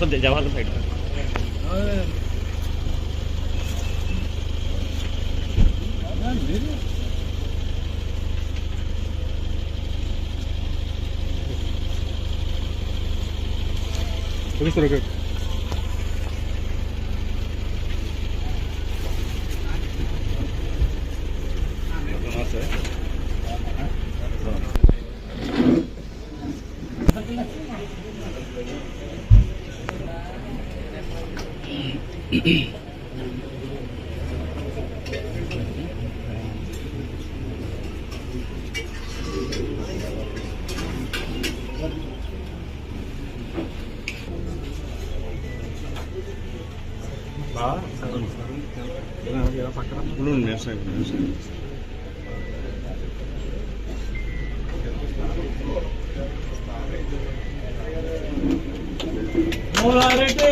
तो जवाहर साइड पर Выстрел? మూలారెడ్డి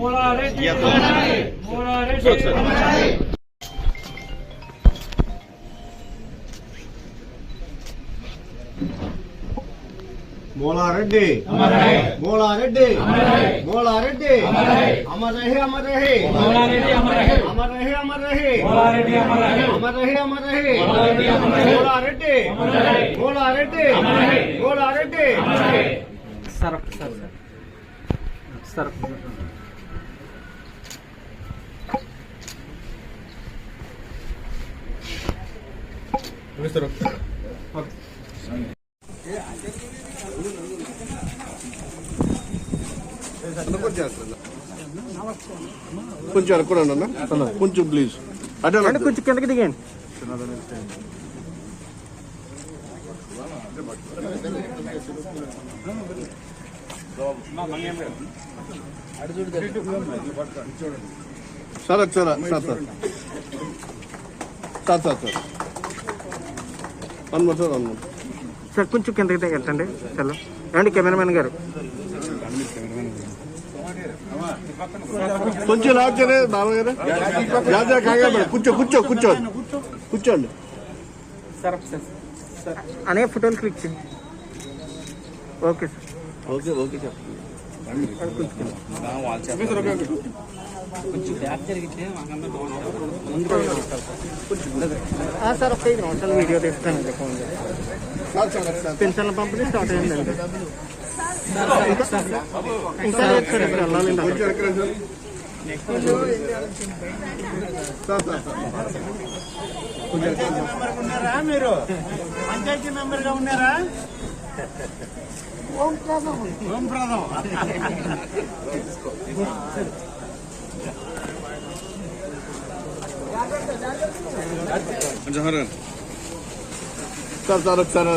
Good, मोलारेड्डी। मोलारेड्डी। मोलारेड्डी अमर रहे अमर रहे अमर रहे अमर रहे अमर रहे अमर रहे मोलारेड्डी కొంచెం అనుకోండి అన్న కొంచెం ప్లీజ్ అటే కొంచెం కిందకి దిగండి sir sir sir. Sir sir sir. One sir one more. Sir కొంచెం కిందకి దిగండి చలో. ఏమండి కెమెరామెన్ గారు? కొంచెం లాక్చరే బాబా గారు. జాతర కాగా కూర్చో కూర్చో కూర్చోండి. సార్ అనే ఫోటోలు క్లిక్ చేయండి. Okay sir. ఓకే ఓకే కొంచెం బ్యాక్ జరిగితే సార్ ఒక ఐదు నిమిషాలు వీడియో తీస్తానండి ఫోన్ పెన్షన్ల పంపిణీ స్టార్ట్ అయిందండి. ఇంకా లేదు సార్? ఇప్పుడు వెళ్ళాలండి ఉన్నారా మీరు? పంచాయతీ మెంబర్గా ఉన్నారా? ఓం ప్రదం ఓం ప్రదం కొంచెం సార్ సార్ ఒకసారి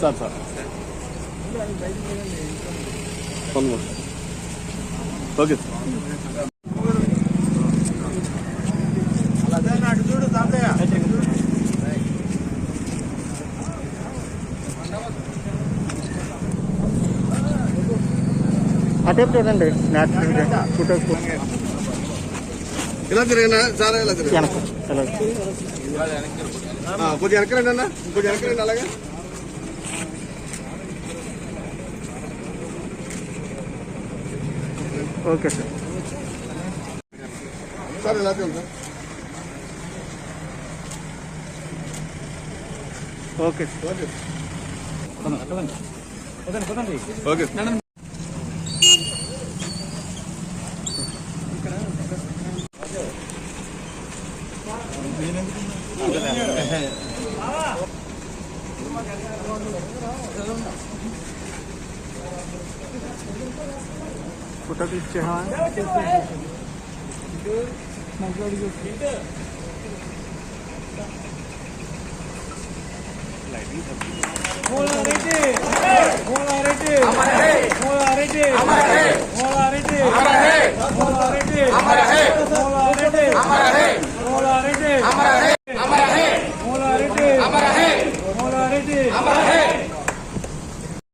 సార్ సార్ ఓకే సార్ అటే చూడండి నేషనల్ ఫోటోస్ ఇలా తిరిగినా సార్ ఇలా తిరిగి కొంచెం వెనకరండి అన్న. కొంచెం వెనకరండి అలాగే. Okay sir. సార్ ఇలా తిరిగి సార్. ఓకే. Sir okay. కుట్రకి ఇచ్చేవా మాట్లాడి మూలారెడ్డి మూలారెడ్డి మూలారెడ్డి మూలారెడ్డి